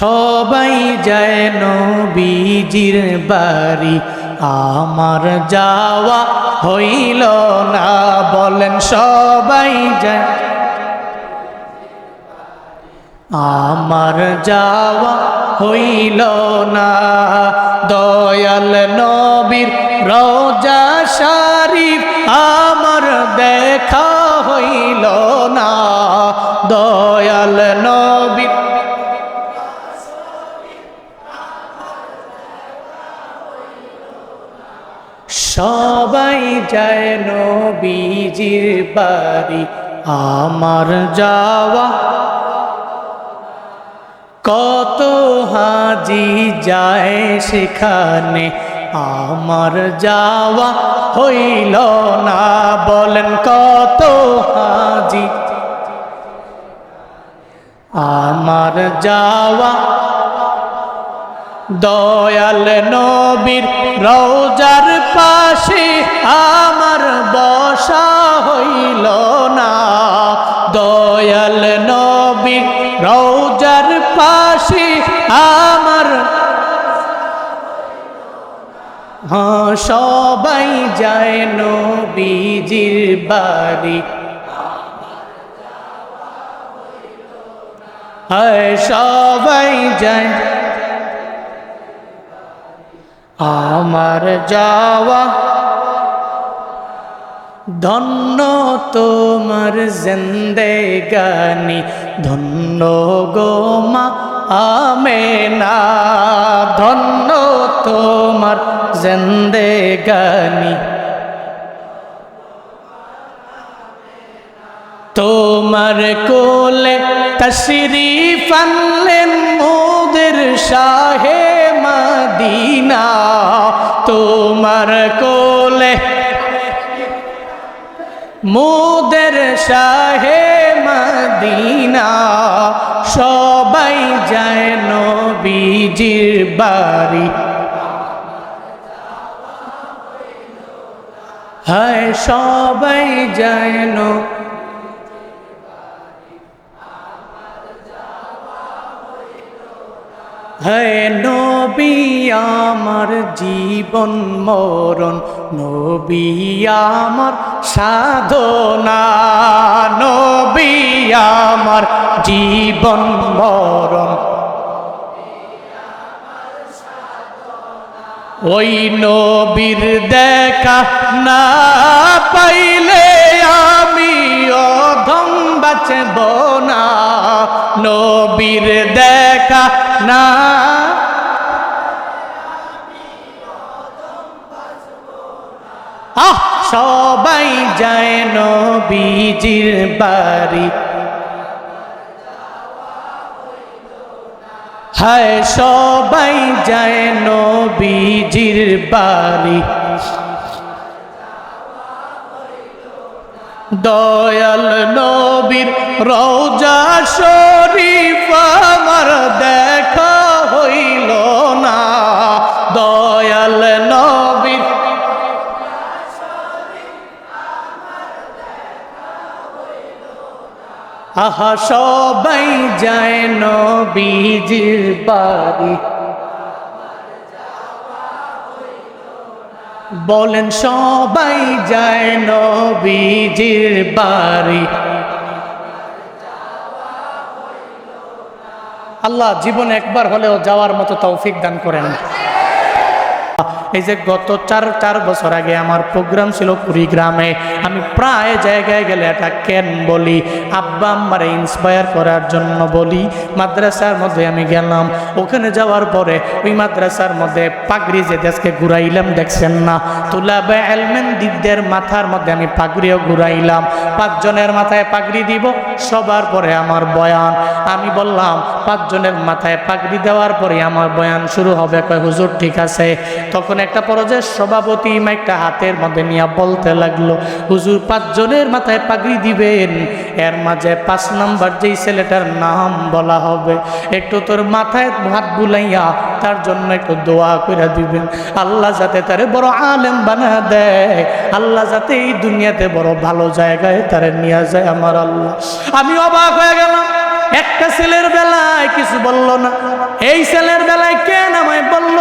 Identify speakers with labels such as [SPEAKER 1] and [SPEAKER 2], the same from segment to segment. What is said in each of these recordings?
[SPEAKER 1] সবাই যায় নবীজির বাড়ি। আমার যাওয়া হইল না, বলেন সবাই যায়। আমার যাওয়া হইল না, দয়াল নবীর রোজা শরীফ আমার দেখা হইল না, দয়াল নবীর সবাই যায় নবীজির বাড়ি। আমার যাওয়া কত হাজি যায় সেখানে। আমার যাওয়া হইল না, বলেন কত হাজি। আমার যাওয়া দয়াল নবীর রৌজার পাশে আমার বসা হইল না। দয়াল নবীর রৌজার পাশে আমার হ্যাঁ সবাই যায় নবীজির বাড়ি। হ্যাঁ সবাই যায় আমার যাওয়া ধন্য তোমার জিন্দেগানি, ধন্য গোমা আমেনা, ধন্য তোমার জিন্দেগানি। তোমার কোলে তশরিফ আনলেন মোদের শাহে মদিনা। তোমার কোলে। মোদের শাহে মদিনা সবাই যায় নবীজির বাড়ি। হায় সবাই যায় হ্যাঁ নবী আমার জীবন মরণ, নবী আমার সাধনা, নবী আমার জীবন মরণ। ওই নবীর দেখা না পাইলে আমি অধম বাঁচব না। নবীর দেখা না আহ সবাই যায় নবীজির বাড়ি। হায়, সবাই যায় নবীজির বাড়ি। দয়াল নবীর রৌজা শরীফ আমার দেখা আহা, সবাই যায় নবীজির বাড়ি। বলেন, সবাই যায় নবীজির বাড়ি। আল্লাহ, জীবন একবার হলেও যাওয়ার মতো তৌফিক দান করেন। এই যে গত চার চার বছর আগে আমার প্রোগ্রাম ছিল কুড়িগ্রামে, আমি প্রায় জায়গায় গেলে এটা কেন বলি? আব্বা আম্মারে ইন্সপায়ার করার জন্য বলি, মাদ্রাসার মধ্যে আমি গেলাম। ওখানে যাওয়ার পরে ওই মাদ্রাসার মধ্যে পাগড়ি যে দেশকে ঘুরাইলাম, দেখছেন না? তুলাবে এলমেন দিকদের মাথার মধ্যে আমি পাগড়িও ঘুরাইলাম। পাঁচজনের মাথায় পাগড়ি দিব, সবার পরে আমার বয়ান। আমি বললাম, পাঁচজনের মাথায় পাগড়ি দেওয়ার পরে আমার বয়ান শুরু হবে। কয়, হুজুর ঠিক আছে। তখন একটা পর্যায়ে সভাপতি একটা হাতের মধ্যে নিয়ে বলতে লাগল, হুজুর পাঁচজনের মাথায় পাগড়ি দিবেন। এর মাঝে পাঁচ নাম্বার যেই ছেলেটার নাম বলা হবে, একটু তোর মাথায় হাত বুলাইয়া তার জন্য একটু দোয়া করে দিবেন। আল্লাহ যাতে তারে বড় আলেম বানা দেয়, আল্লাহ যাতে এই দুনিয়াতে বড় ভালো জায়গায় তারে নিয়ে যায় আমার আল্লাহ। আমি অবাক হয়ে গেলাম। একটা ছেলের বেলায় কিছু বলল না। এই ছেলের বেলায় কেন আমায় বলল?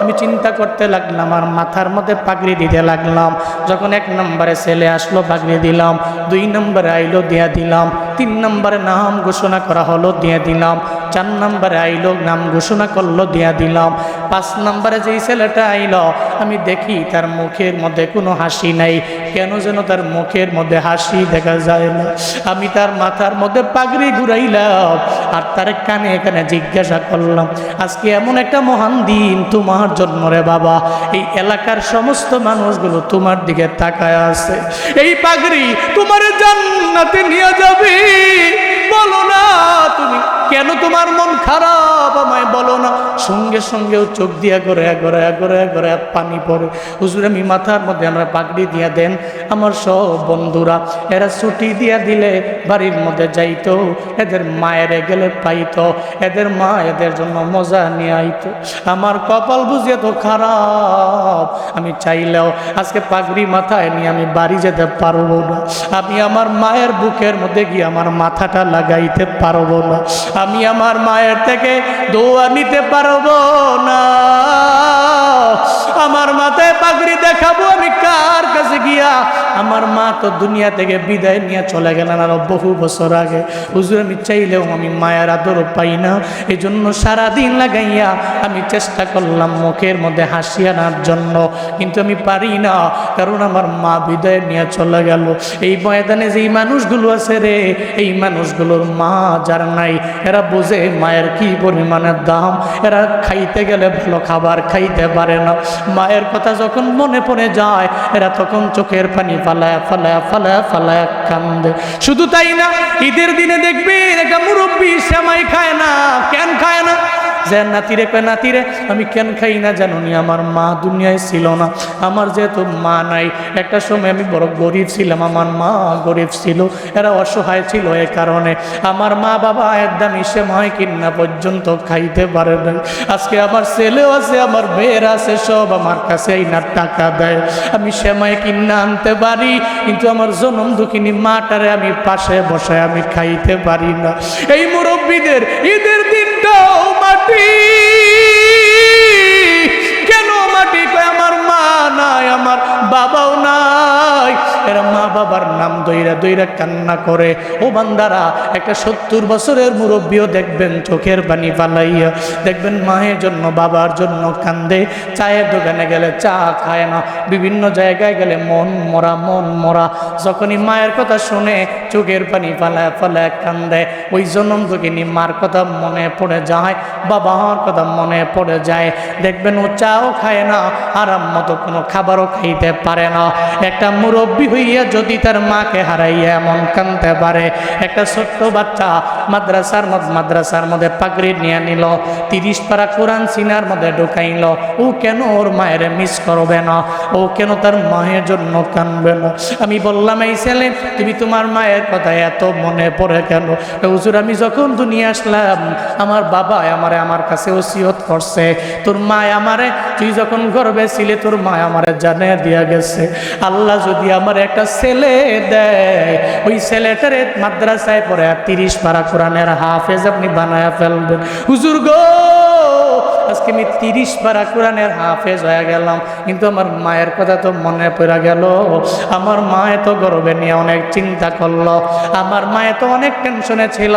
[SPEAKER 1] আমি চিন্তা করতে লাগলাম, আর মাথার মধ্যে পাগড়ি দিতে লাগলাম। যখন এক নম্বরে ছেলে আসলো, পাগড়ি দিলাম। দুই নম্বরে আইলো, দিয়া দিলাম। তিন নম্বরে নাম ঘোষণা করা হলো, দিয়ে দিলাম। চার নম্বরে আইলো, নাম ঘোষণা করল, দিয়া দিলাম। পাঁচ নম্বরে যেই ছেলেটা আইল, আমি দেখি তার মুখের মধ্যে কোনো হাসি নাই। কেন যেন তার মুখের মধ্যে হাসি দেখা যায় না। আমি তার মাথার মধ্যে পাগড়ি ঘুরাইলাম আর তার কানে কানে জিজ্ঞাসা করলাম, আজকে এমন একটা মহান দিন তোমার জন্ম রে বাবা। এই এলাকার সমস্ত মানুষগুলো তোমার দিকে তাকায় আছে। এই পাগড়ি তোমার জান্নাতে নিয়ে যাবে। বলো না তুমি কেন তোমার মন খারাপ? আমায় বলো না। সঙ্গে সঙ্গেও চোখ দিয়া করে করে করে করে পানি পড়ে। হুজুর, আমি মাথার মধ্যে আমরা পাগড়ি দিয়া দেন। আমার সব বন্ধুরা, এরা ছুটি দিয়া দিলে বাড়ির মধ্যে যাইতো। এদের মায়েরে গেলে পাইতো। এদের মা এদের জন্য মজা নিয়ে আইতো। আমার কপাল বুঝিয়ে তো খারাপ। আমি চাইলেও আজকে পাগড়ি মাথায় নিয়ে আমি বাড়ি যেতে পারব না। আমি আমার মায়ের বুকের মধ্যে গিয়ে আমার মাথাটা লাগাইতে পারব না। আমি আমার মায়ের থেকে দোয়া নিতে পারব না। আমার মাথায় পাগড়ি দেখাবো, আমি কার কাছে গিয়া? আমার মা তো দুনিয়া থেকে বিদায় নিয়ে চলে গেলেন আরও বহু বছর আগে। হুজুর, আমি চাইলেও আমি মায়ের আদর পাই না। এই জন্য সারাদিন লাগাইয়া আমি চেষ্টা করলাম মুখের মধ্যে হাসি আনার জন্য, কিন্তু আমি পারি না, কারণ আমার মা বিদায় নিয়ে চলে গেল। এই ময়দানে যেই মানুষগুলো আছে রে, এই মানুষগুলোর মা যার নাই, এরা বোঝে মায়ের কি পরিমাণের দাম। এরা খাইতে গেলে ভালো খাবার খাইতে পারে না। মায়ের কথা যখন মনে পড়ে যায়, এরা তখন চোখের পানি ফালায় ফালায় ফালায় ফালায় কান্দে। শুধু তাই না, ঈদের দিনে দেখবে একটা মুরব্বী শ্যামাই খায় না। না যে নাতিরে কয়, নাতিরে, আমি কেন খাই না জানো নি আমার মা দুনিয়ায় ছিল না। আমার যেহেতু মা নাই, একটা সময় আমি বড় গরিব ছিলাম, আমার মা গরিব ছিল। এরা অসহায় ছিল এ কারণে। আমার মা বাবা একদম ইসে মায় কিনা পর্যন্ত খাইতে পারে না আজকে আমার ছেলেও আছে, আমার মেয়ের আছে, সব আমার কাছে না টাকা দেয়। আমি সেমাই কিনা আনতে পারি, কিন্তু আমার জনম দুঃখিনী মাটারে আমি পাশে বসে আমি খাইতে পারি না। এই মুরব্বীদের ঈদের দিনটাও মাটি? কেন মাটি? কয় আমার মা নাই আমার বাবাও নাই। এরা মা বাবার নাম দইরা দইরা কান্না করে। ও বান্দারা, একটা সত্তর বছরের মুরব্বীও দেখবেন, চোখের পানি পালাইয়া দেখবেন মায়ের জন্য, বাবার জন্য কান্দে। চায়ের দোকানে গেলে চা খায় না। বিভিন্ন জায়গায় গেলে মন মরা মন মরা। যখনই মায়ের কথা শুনে চোখের পানি ফালায় ফালায় কান্দে। ওই জনম দুঃখিনী মার কথা মনে পড়ে যায়, বাবার কথা মনে পড়ে যায়। দেখবেন ও চাও খায় না আরাম মতো কোনো খাবারও খাইতে পারে না। একটা মুরব্বী হইয়া যদি তার মাকে হারাইয়া এমন কানতে পারে, একটা ছোট্ট বাচ্চা মাদ্রাসার মধ্যে মাদ্রাসার মধ্যে পাগড়ি নিয়ে নিল, তিরিশ পারা কোরআন সিনার মধ্যে ঢুকাইল, ও কেন ওর মায়ের মিস করবে না? ও কেন তার মায়ের জন্য কানবে না? আমি বললাম, এই ছেলে, তুমি তোমার মায়ের কথা এত মনে পড়ে কেন? হুজুর, আমি যখন দুনিয়া আসলাম, আমার বাবা আমারে আমার কাছে ওসিয়ত করছে, তোর মা আমারে, তুই যখন গর্বে ছিলে তোর মা আমারে জানে দিয়া গেছে। আল্লাহ যদি আমার একটা ছেলে দেয়। ওই ছেলেটারে মাদ্রাসায় পড়ে তিরিশ পারা কোরআনের হাফেজ আপনি বানায়া ফেলবেন। হুজুর গো আজকে আমি তিরিশ পারা কোরআনের হাফেজ হয়ে গেলাম। কিন্তু আমার মায়ের কথা তো মনে পড়ে গেল। আমার মা এত গর্বে নিয়ে অনেক চিন্তা করল। আমার মা এত অনেক টেনশনে ছিল।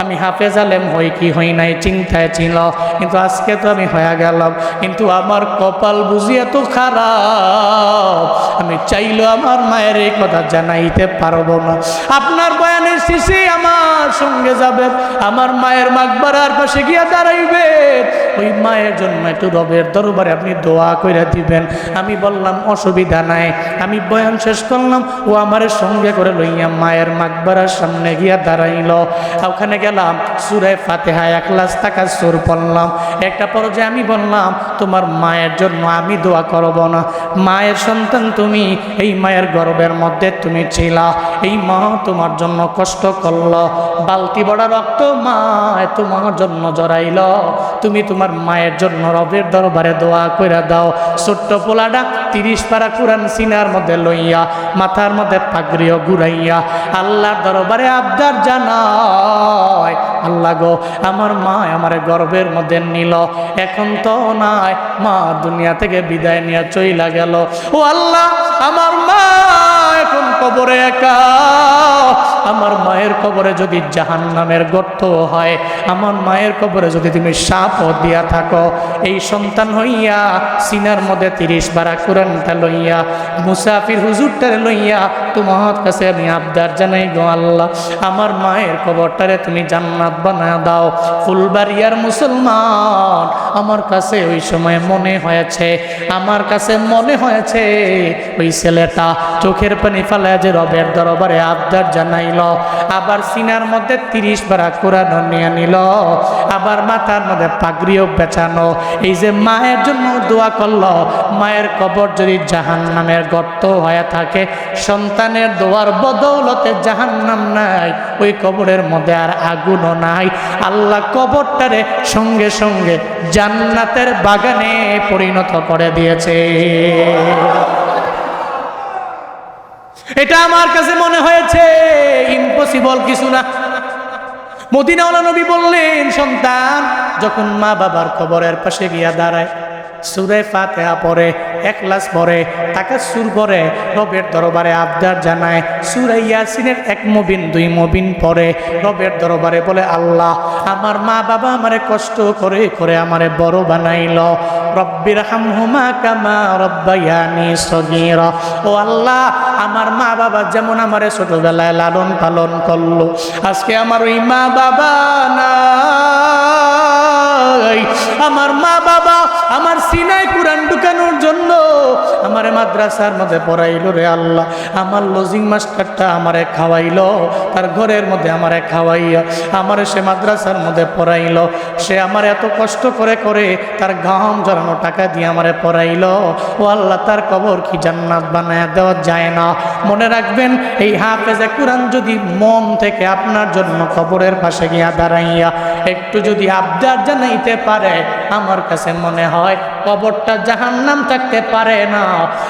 [SPEAKER 1] আমি হাফেজ আলেম হই কি হই নাই চিন্তায় ছিল। কিন্তু আজকে তো আমি হয়ে গেলাম। কিন্তু আমার কপাল বুঝি এত খারাপ। আমি চাইলো আমার মায়ের এই কথা জানাইতে পারব না। আপনার শেষে আমার সঙ্গে যাবেন আমার মায়ের মাকবারার পাশে গিয়া দাঁড়াইবে। ওই মায়ের জন্য একটু রবের দরবারে আপনি দোয়া করে দিবেন। আমি বললাম, অসুবিধা নাই। আমি বয়ান শেষ করলাম, ও আমার সঙ্গে করে লইয়া মায়ের মাকবারার সামনে গিয়া দাঁড়াইল। ওখানে গেলাম সুরে ফাতেহা এক লাখ টাকা সুর পড়লাম। একটা পর্যায়ে আমি বললাম, তোমার মায়ের জন্য আমি দোয়া করব না। মায়ের সন্তান তুমি, এই মায়ের গর্বের মধ্যে তুমি ছিলা। এই মা তোমার জন্য কষ্ট করল। বালতি বড় রক্ত মা তোমার জন্য জড়াইল। তুমি তোমার মায়ের জন্য রবের দরবারে দোয়া কইরা দাও। ছোট্ট পোলাটা তিরিশ পারা কোরআন সিনার মধ্যে লইয়া, মাথার মধ্যে পাগড়িও ঘুরাইয়া, আল্লাহর দরবারে আবদার জানায়, আল্লাহ গো, আমার মা আমার গর্বের মধ্যে নিল। এখন তো নাই, মা দুনিয়া থেকে বিদায় নিয়ে চইলা গেল। ও আল্লাহ, আমার মা এখন কবরে একা? আমার মায়ের কবরে যদি জাহান নামের গর্ত হয়, আমার মায়ের কবরে যদি তুমি সাপ দিয়া থাকো, এই সন্তান হইয়া সিনার মধ্যে তিরিশ বারা কোরআনটা লইয়া, মুসাফির হুজুরটারে লইয়া তোমার কাছে আমি আবদার জানাই গো আল্লাহ, আমার মায়ের কবরটারে তুমি জান্নাত বানা দাও। ফুলবাড়িয়ার মুসলমান, আমার কাছে ওই সময় মনে হয়েছে, আমার কাছে মনে হয়েছে, ওই ছেলেটা চোখের পানি ফেলা যে রবের দরবারে আবদার জানাইল, আবার সিনার মধ্যে তিরিশ বারা কোরআন নিয়ে নিল, আবার মাথার মধ্যে পাগড়িও বেচানো এই যে মায়ের জন্য দোয়া করল, মায়ের কবর যদি জাহান নামের গর্ত হয়ে থাকে, সন্তানের দোয়ার বদৌলতে জাহান নাম নাই, ওই কবরের মধ্যে আর আগুনও নাই। আল্লাহ কবরটারে সঙ্গে সঙ্গে জান্নাতের বাগানে পরিণত করে দিয়েছে। এটা আমার কাছে মনে হয়েছে। ইম্পসিবল কিছু না। মদিনাওয়ালা নবী বললেন, সন্তান, যখন মা বাবার খবরের পাশে গিয়া দাঁড়ায় সুরে ফাতেহা পরে একলাস পরে তাকে সুর করে, রবের দরবারে আবদার জানায়, সুরে ইয়াসিনের এক মবিন, দুই মবিন পরে, রবের দরবারে বলে, আল্লাহ, আমার মা বাবা আমারে কষ্ট করে করে আমারে বড় বানাইল। রব্বির হামহুমা কামা রব্বায়ানি সগীরা। ও আল্লাহ, আমার মা বাবা যেমন আমারে ছোটবেলায় লালন পালন করল, আজকে আমার ওই মা বাবা নাই। আমার মা বাবা আমার সিনায় কোরআন ঢুকানোর জন্য আমার মাদ্রাসার মধ্যে পড়াইলো রে আল্লাহ। আমার লজিং মাস্টারটা আমারে খাওয়াইলো, তার ঘরের মধ্যে আমারে খাওয়াইয়া আমারে সে মাদ্রাসার মধ্যে পড়াইলো। সে আমার এত কষ্ট করে করে তার ঘাম জড়ানো টাকা দিয়ে আমারে পড়াইলো। ও আল্লাহ, তার কবর কি জান্নাত বানায় দেওয়া যায় না। মনে রাখবেন, এই হাফেজে কোরআন যদি মন থেকে আপনার জন্য কবরের পাশে গিয়া দাঁড়াইয়া একটু যদি আবদার জানাইতে পারে আমার কাছে মনে হয় কবরটা জাহান্নাম থাকতে পারে না।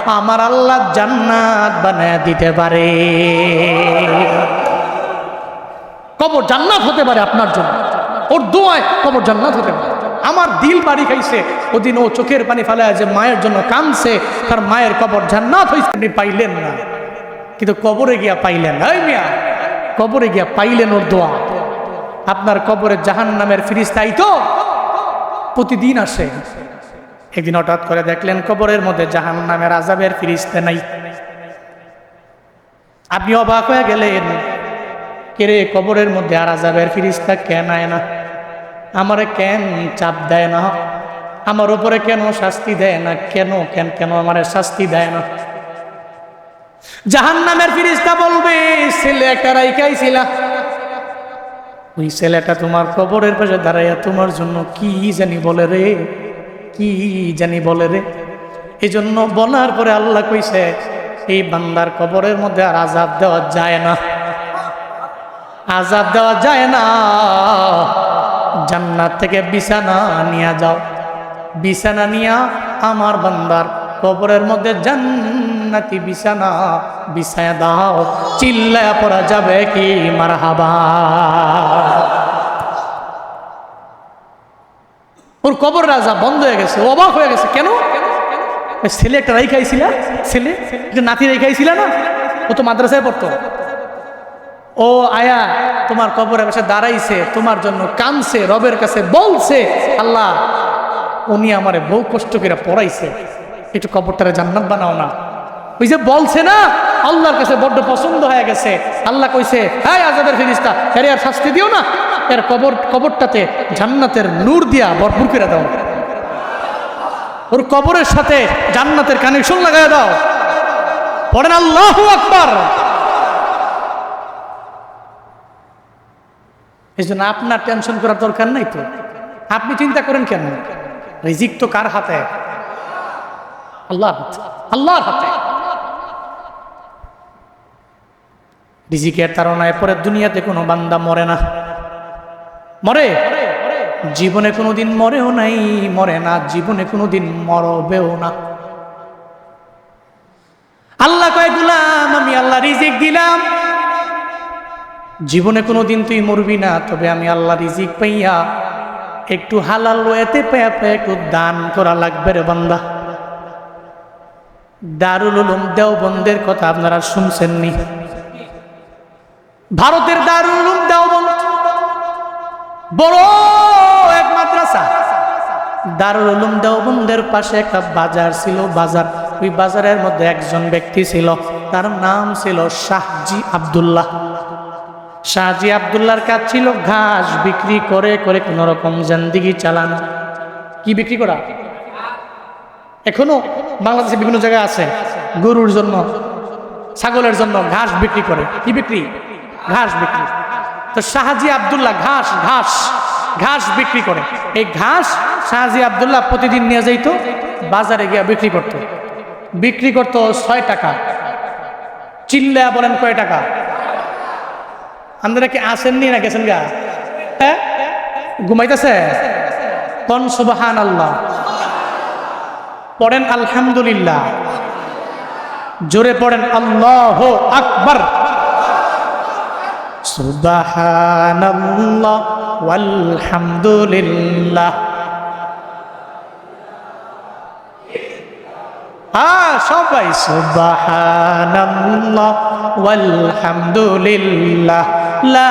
[SPEAKER 1] আমার আল্লাহ জান্নাত বানায় দিতে পারে। কবর জান্নাত হতে পারে আপনার জন্য। ওর দোয়ায় কবর জান্নাত হতে পারে। আমার দিল বাড়ি খাইছে। ওদিন ও চোখের পানি ফেলায় যে মায়ের জন্য কানছে তার মায়ের কবর জান্নাত হয়েছে আপনি পাইলেন না। কিন্তু কবরে গিয়া পাইলেন। এই মিয়া, কবরে গিয়া পাইলেন ওর দোয়া। আপনার কবরে জাহান নামের ফিরিস্তাই তো প্রতিদিন আসে। একদিন হঠাৎ করে দেখলেন কবরের মধ্যে জাহান নামের আজাবের ফিরিস্তে নাই। আপনি অবাক হয়ে গেলেন কেরে কবরের মধ্যে আর আজাবের ফিরিস্তা কেন আয় না? আমারে কেন চাপ দেয় না? আমার উপরে কেন শাস্তি দেয় না? কেন কেন কেন আমারে শাস্তি দেয় না? জাহান নামের ফিরিস্তা বলবে, ছেলে একটা রাইখাইছিলা ওই ছেলেটা তোমার কবরের পাশে দাঁড়াইয়া তোমার জন্য কি জানি বলে রে? কি জানি বলে রে? এই জন্য বলার পরে আল্লাহ কইছে, এই বান্দার কবরের মধ্যে আর আজাব দেওয়া যায় না। আজাব দেওয়া যায় না। জান্নাত থেকে বিছানা নিয়ে যাও। বিছানা নিয়া আমার বান্দার কবরের মধ্যে জান্নাতি বিছানা বিছায়া দাও, চিল্লায়া পড়া যাবে কি? মার ওর কবর রাজা বন্ধ হয়ে গেছে, অবাক হয়ে গেছে। কেন? ছেলে একটা রাই খাইছিল ছেলে? একটা নাতি রাই খাইছিল না? ও তো মাদ্রাসায় পড়তো। ও আয়া, তোমার কবরের পাশে দাঁড়াইছে, তোমার জন্য কানছে রবের কাছে বলছে, আল্লাহ, উনি আমারে বহু কষ্ট করে পড়াইছে। একটু কবরটারে জান্নাত বানাও না। ওই যে বলছে না, আল্লাহর কাছে বড্ড পছন্দ হয়ে গেছে। আল্লাহ কইছে হ্যাঁ আজাদের ফিরিস্তা এর আর শাস্তি দিও না। এর কবর, কবরটাতে জান্নাতের নূর দিয়া ভরপুর করে দাও। ওর কবরের সাথে জান্নাতের কানেকশন লাগাই দাও। পড়েন আল্লাহ আকবার। এই জন্য আপনার টেনশন করার দরকার নাই তো। আপনি চিন্তা করেন কেন? রিজিক তো কার হাতে? আল্লাহর হাতে। আল্লাহর হাতে। রিজিকের তারণায় পরে দুনিয়াতে কোনো বান্দা মরে না। মরে? জীবনে কোনোদিন মরেও নাই, মরে না, জীবনে কোনোদিন মরবেও না। আল্লাহ কয়, গুলাম, আমি আল্লাহ রিজিক দিলাম। জীবনে কোনোদিন তুই মরবি না, তবে আমি আল্লাহ রিজিক পাইয়া একটু হালাল এতে পেয়া পেয়ে একটু দান করা লাগবে রে বান্দা। দারুল উলুম দেওবন্দের কথা আপনারা শুনছেননি ভারতের দারুল বড় এক মাদ্রাসা। দারুল উলুম দেওবন্দের পাশে একটা বাজার ছিল, বাজার। ওই বাজারের মধ্যে একজন ব্যক্তি ছিল, তার নাম ছিল শাহজি আব্দুল্লাহ। শাহজি আব্দুল্লাহর কাজ ছিল ঘাস বিক্রি করে করে কোন রকম জিন্দিগি চালানো। কি বিক্রি করা? এখনও বাংলাদেশে বিভিন্ন জায়গায় আছে। গরুর জন্য, ছাগলের জন্য ঘাস বিক্রি করে। কি বিক্রি? ঘাস বিক্রি। তো শাহাজি আব্দুল্লাহ ঘাস ঘাস ঘাস বিক্রি করে। এই ঘাস শাহাজি আবদুল্লাহ প্রতিদিন নিয়ে যাইত বাজারে গিয়ে বিক্রি করত। বিক্রি করত ছয় টাকা। চিল্লা বলেন কয় টাকা? আপনারা কি আসেননি না গেছেন গা? হ্যাঁ? ঘুমাইতেছে? কন সুবাহান আল্লাহ পড়েন আলহামদুলিল্লাহ। জোরে পড়েন আল্লাহ আকবর। সুবাহানাল্লাহ ওয়ালহামদুলিল্লাহ। হ্যাঁ সবাই সুবাহানাল্লাহ ওয়ালহামদুলিল্লাহ। লা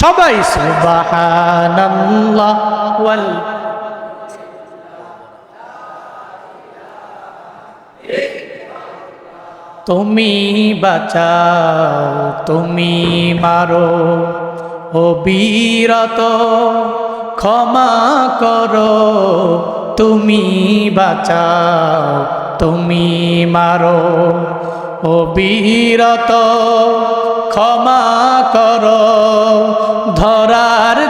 [SPEAKER 1] সবাই সুবাহানাল্লাহ ওয়াল তুমি বাঁচাও, তুমি মারো। ও বীরত, ক্ষমা করো। তুমি বাঁচাও, তুমি মারো। ও বীরত, ক্ষমা করো। ধরার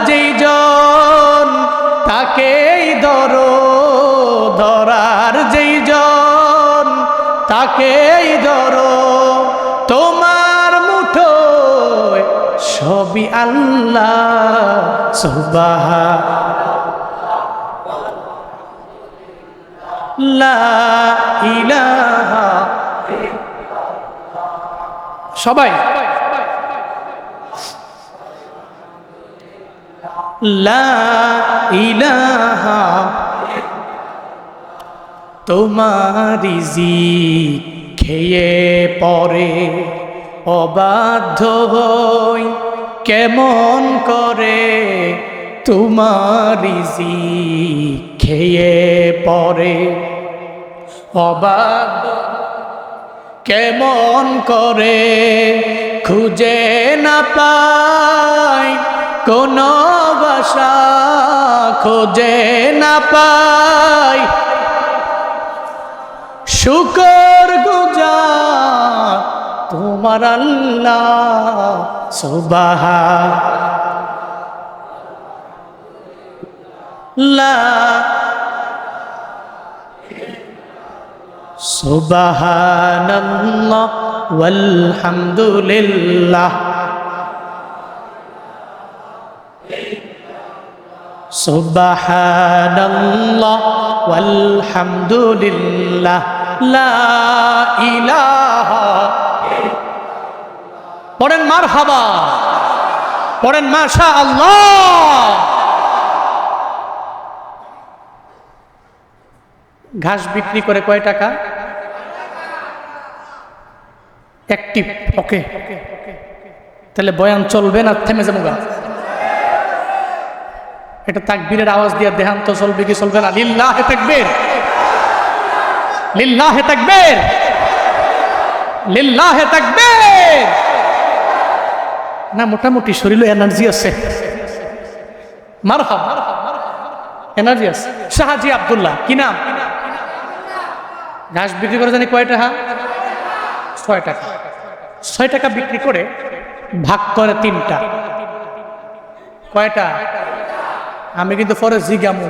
[SPEAKER 1] আল্লাহ সুবাহ সবাই। ইলাহা তোমারি খেয়ে পরে অবাধ্য হই। কেমন করে তোমারি জি খেয়ে পরে অবাধ্য কেমন করে খুঁজে না পাই, কোন বাসা খুঁজে না পাই। শুকর গুজার তোমার আল্লাহ সুবাহ লা সুবহানাল্লাহ ওয়ালহামদুলিল্লাহ। সুবহানাল্লাহ ওয়ালহামদুলিল্লাহ। লা ইলাহা পড়েন মারহাবা। পড়েন মাশা আল্লাহ ঘাস বিক্রি করে কয় টাকা? অ্যাক্টিভ ওকে তাহলে বয়ান চলবে না থেমে যাব গা? এটা তাকবীরের আওয়াজ দিয়ে দেহান্ত চলবে কি চলবে না? লিল্লাহ হে তাকবীর। লিল্লাহ তাকবীর। লিল্লাহ তাকবীর। না, মোটামুটি শরীরে এনার্জি আছে। মারহাব। এনার্জি আছে। শাহাজি আব্দুল্লাহ, কি নাম? ঘাস বিক্রি করে জানি কয় টাকা? ছয় টাকা। ছয় টাকা বিক্রি করে ভাগ করে তিনটা। কয়টা? আমি কিন্তু পরে জিগামু।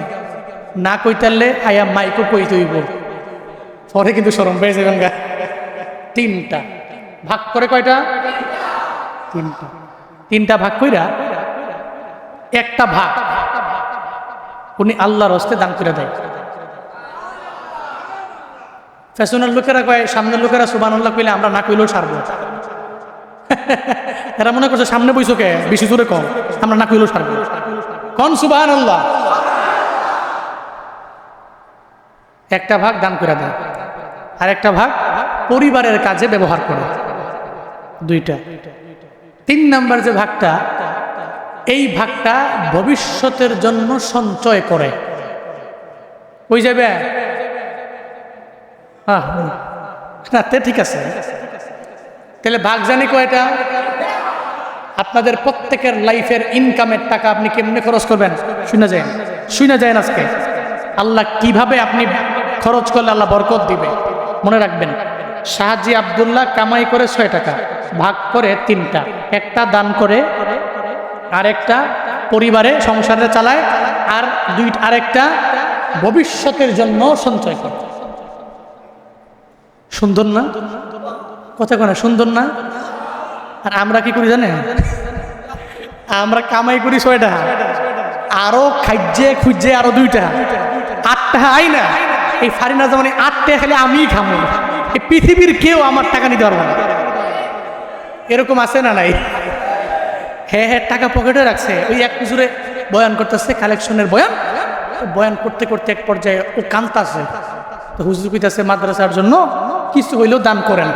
[SPEAKER 1] না কইতারলে আয়া মাইকো কই তৈব। পরে কিন্তু সরম পেয়ে যাবেন গা। তিনটা। ভাগ করে কয়টা? তিনটা। তিনটা ভাগ কইরা একটা ভাগ। উনি আল্লাহর হস্তে দান করে দেয়। ফ্যাশনের লোকেরা কয়, সামনের লোকেরা সুবান আল্লাহ কইলে আমরা না কইলেও সারবো এরা মনে করছে, সামনে বইছো কে? বেশি জোরে কম আমরা না কইলেও সারবো কন সুবান আল্লাহ একটা ভাগ দান করে দেয়। আর একটা ভাগ পরিবারের কাজে ব্যবহার করে। দুইটা। তিন নাম্বার যে ভাগটা, এই ভাগটা ভবিষ্যতের জন্য সঞ্চয় করে। ওই যাবে না, তে ঠিক আছে। তাহলে ভাগ জানি কয়টা? আপনাদের প্রত্যেকের লাইফের ইনকামের টাকা আপনি কেমনে খরচ করবেন? শুনে যায় শুনে যায় আজকে। আল্লাহ কীভাবে আপনি খরচ করলে আল্লাহ বরকত দিবে? মনে রাখবেন। শাহাজি আবদুল্লাহ কামাই করে ছয় টাকা, ভাগ করে তিনটা। একটা দান করে আরেকটা পরিবারে, সংসারে চালায়, আর দুই, আরেকটা ভবিষ্যতের জন্য সঞ্চয় করে। সুন্দর না? কথা কেন সুন্দর না? আর আমরা কি করি জানেন? আমরা কামাই করি ছয়টা, আরও খাইজে খুঁজে আরও দুইটা, আটটা আই না এই ফারিনা যেমন আটটা খেলে আমি খামো। এই পৃথিবীর কেউ আমার টাকা নিতে পারব না। এরকম আছে না নাই? হ্যাঁ হ্যাঁ টাকা পকেটে রাখছে। ওই এক হুজুরে বয়ান করতেছে কালেকশনের বয়ান। বয়ান করতে করতে এক পর্যায়ে ও কান্তাছে তো হুজুর কইতাছে, মাদ্রাসার জন্য কিছু হইলেও দান করেন।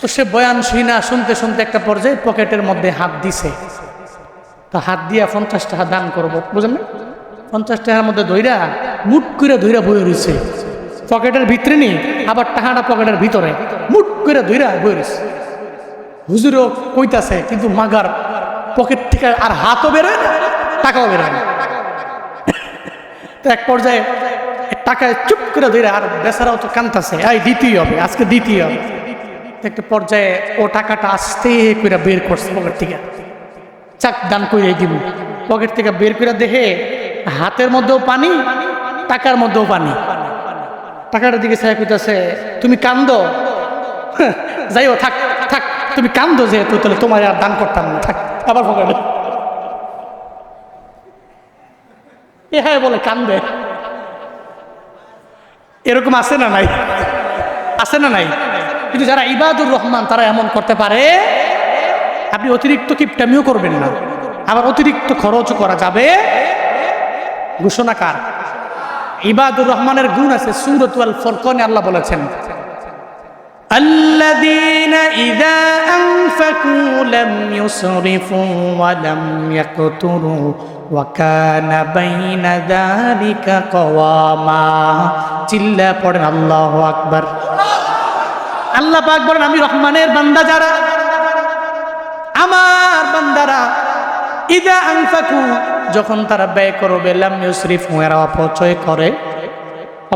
[SPEAKER 1] তো সে বয়ান শুনা শুনতে শুনতে একটা পর্যায়ে পকেটের মধ্যে হাত দিছে। তা হাত দিয়া পঞ্চাশ টাকা দান করব। বুঝলেন পঞ্চাশ টাকার মধ্যে ধইরা, মুট করে ধইরা বই রয়েছে পকেটের ভিতরে নি, আবার টাকাটা পকেটের ভিতরে। মুট করে ধইরা বই রয়েছে হুজুরও কইতাছে, কিন্তু মাগার পকেট থেকে আর হাতও বেরোয় না, টাকাও বেরোয় না। তো এক পর্যায়ে টাকায় চুপ করে ধরে আর বেচারাও তো কান্তাছে, এই দিতেই হবে, আজকে দিতেই হবে। একটা পর্যায়ে ও টাকাটা আস্তে করে বের করছে পকেট থেকে। চাক, দান করে দিব। পকেট থেকে বের করে দেখে হাতের মধ্যেও পানি, টাকার মধ্যেও পানি। টাকাটার দিকে ছায়া কইতাছে, তুমি কান্দো? যাইও থাক থাক, তুমি কান্দো যেহেতু, তাহলে তোমার আর দান করতাম না, থাক, আবার পকেটে এ হ্যাঁ বলে, কান্দে। এরকম আছে না নাই? আছে না নাই? কিন্তু যারা ইবাদুর রহমান, তারা এমন করতে পারে, আপনি অতিরিক্ত কিপটামিও করবেন না। আবার অতিরিক্ত খরচও করা যাবে। ঘোষণাকার ইবাদুর রহমানের গুণ আছে সুরত আল ফরকনে আল্লাহ বলেছেন الذين إذا أنفقوا لم يسرفوا ولم يقتروا وكان بين ذلك قواما চিল্লা পড়েন আল্লাহ আকবার আল্লাহ পাক বলেন আমি রহমানের বান্দা যারা আমার বান্দারা ইদা আনফাকু, যখন তারা ব্যয় করবে, লাম ইউসরিফ, এরা অপচয় করে।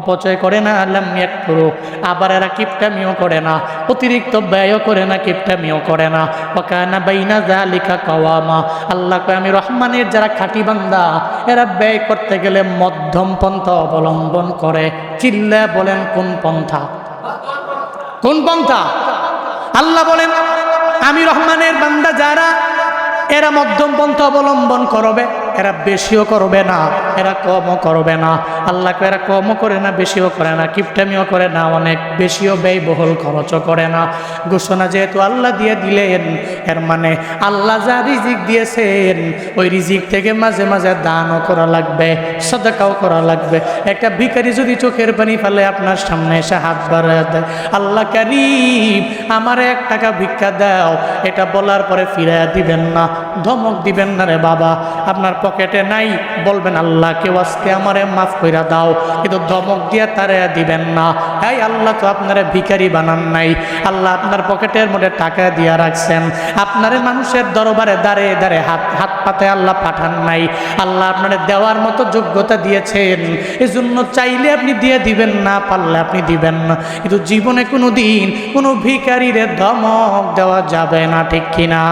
[SPEAKER 1] অপচয় করে না আল্লাহ করো আবার এরা কিপটামিও করে না, অতিরিক্ত ব্যয়ও করে না, কিপটামিও করে না। ওকানা বাইনা জালিকা কওয়ামা। আল্লাহ আমি রহমানের যারা খাঁটি বান্দা, এরা ব্যয় করতে গেলে মধ্যম পন্থা অবলম্বন করে। চিল্লা বলেন, কোন পন্থা? কোন পন্থা? আল্লাহ বলেন, আমি রহমানের বান্দা যারা এরা মধ্যম পন্থা অবলম্বন করবে। এরা বেশিও করবে না, এরা কমও করবে না। আল্লাহকে এরা কমও করে না, বেশিও করে না, কিপটামিও করে না, অনেক বেশিও ব্যয়বহুল খরচও করে না। ঘোষণা যেহেতু আল্লাহ দিয়ে দিলেন, এর মানে আল্লাহ যা রিজিক দিয়েছেন, ওই রিজিক থেকে মাঝে মাঝে দানও করা লাগবে, সদাকাও করা লাগবে। একটা ভিখারি যদি চোখের পানি ফেলে, আপনার সামনে এসে হাত বাড়ায় দেয়, আল্লাহ কারিম, আমার এক টাকা ভিক্ষা দাও। এটা বলার পরে ফিরাইয়া দিবেন না, ধমক দিবেন না রে বাবা। আপনার পকেটে নাই, বলবেন আল্লাহ কেউ আজকে আমারে মাফ কইরা দাও। কিন্তু ধমক দিয়ে তারে দিবেন না। এই আল্লাহ তো আপনারে ভিখারি বানান নাই। আল্লাহ আপনার পকেটের মধ্যে টাকা দিয়া রাখছেন। আপনারে মানুষের দরবারে দাঁড়ে দাঁড়ে হাত হাত পাতে আল্লাহ পাঠান নাই। আল্লাহ আপনারে দেওয়ার মতো যোগ্যতা দিয়েছেন। এজন্য চাইলে আপনি দিয়ে দিবেন না, পারলে আপনি দিবেন না। কিন্তু জীবনে কোনো দিন কোনো ভিখারিরে ধমক দেওয়া যাবে না, ঠিক কিনা?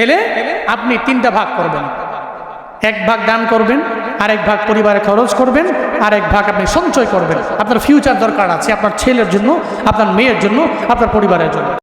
[SPEAKER 1] তাহলে আপনি তিনটা ভাগ করবেন। এক ভাগ দান করবেন, আরেক ভাগ পরিবারে খরচ করবেন, আরেক ভাগ আপনি সঞ্চয় করবেন। আপনার ফিউচার দরকার আছে, আপনার ছেলের জন্য, আপনার মেয়ের জন্য, আপনার পরিবারের জন্য।